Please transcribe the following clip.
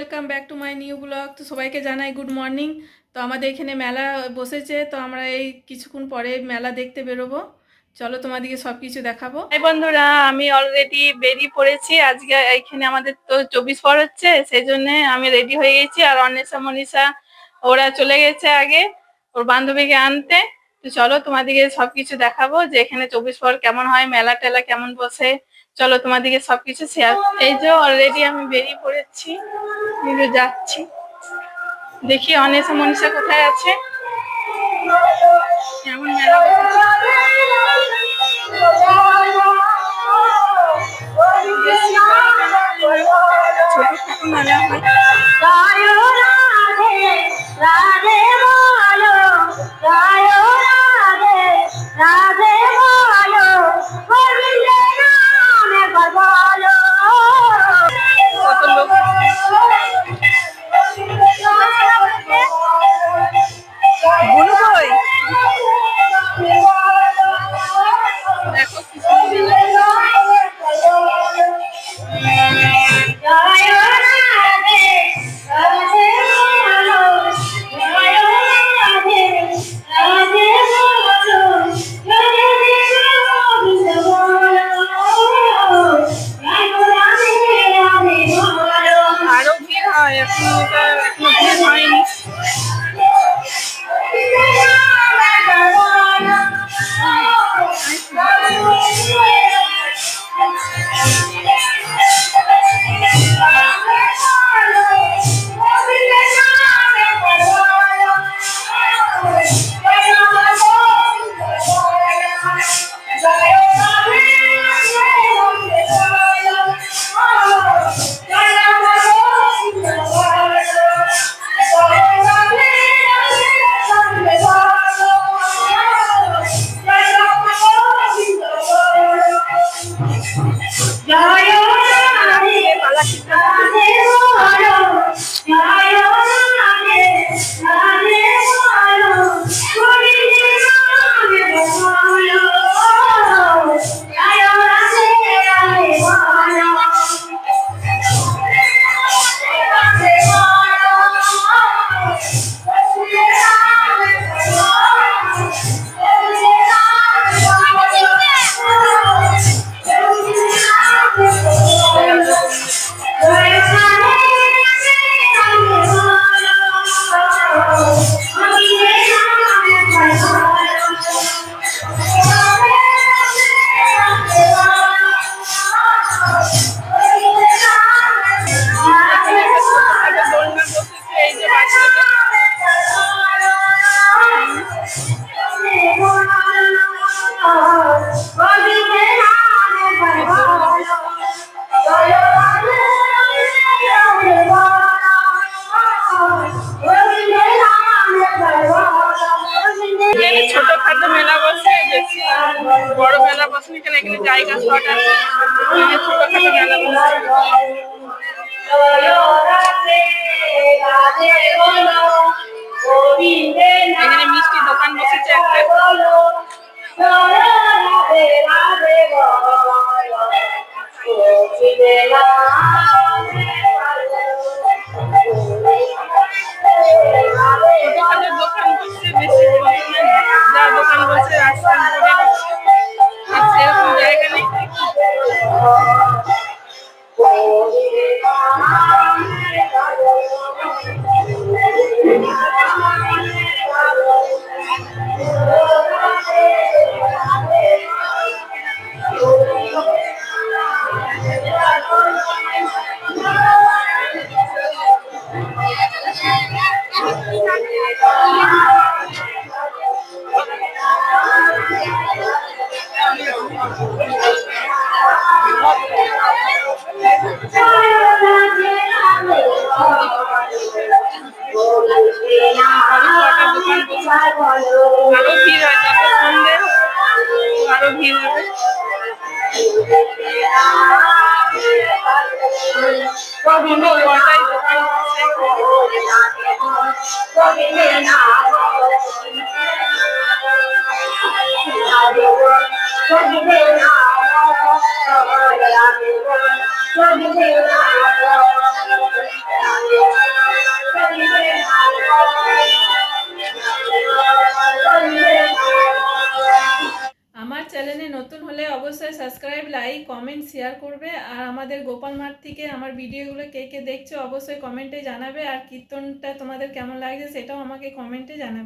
Welcome back to my new blog তো সবাইকে জানাই গুড মর্নিং তো আমাদের এখানে মেলা বসেছে, তো আমরা এই কিছুক্ষণ পরে মেলা দেখতে বেরোবো। চলো তোমাদেরকে সব কিছু দেখাবো। এই বন্ধুরা, আমি অলরেডি বেরিয়ে পড়েছি। আজকে এইখানে আমাদের তো চব্বিশ পর হচ্ছে, সেই জন্য আমি রেডি হয়ে গেছি। আর অন্বেষা মনীষা, ওরা চলে গেছে আগে, ওর বান্ধবীকে আনতে। তো চলো তোমাদেরকে সবকিছু দেখাবো যে এখানে চব্বিশ পর কেমন হয় মেলা টেলা কেমন বসে। চলো তোমাদেরকে সবকিছু শেয়ার এই যে অলরেডি আমি বেরিয়ে পড়েছি। কিন্তু যাচ্ছি। দেখি অনেসা মনীষা কোথায় আছে? কেমন মেলা বসেছে ভিড় হয় এখন এটা এখনও বসে এখানে এখানে জায়গা শর্ট আছে। Thank you. অবশ্যই সাবস্ক্রাইব লাইক কমেন্ট শেয়ার করবে। আর আমাদের গোপাল মাঠ থেকে আমার ভিডিওগুলো কে কে দেখছ, অবশ্যই কমেন্টে জানাবে। আর কীর্তনটা তোমাদের কেমন লাগছে সেটাও আমাকে কমেন্টে জানাবে।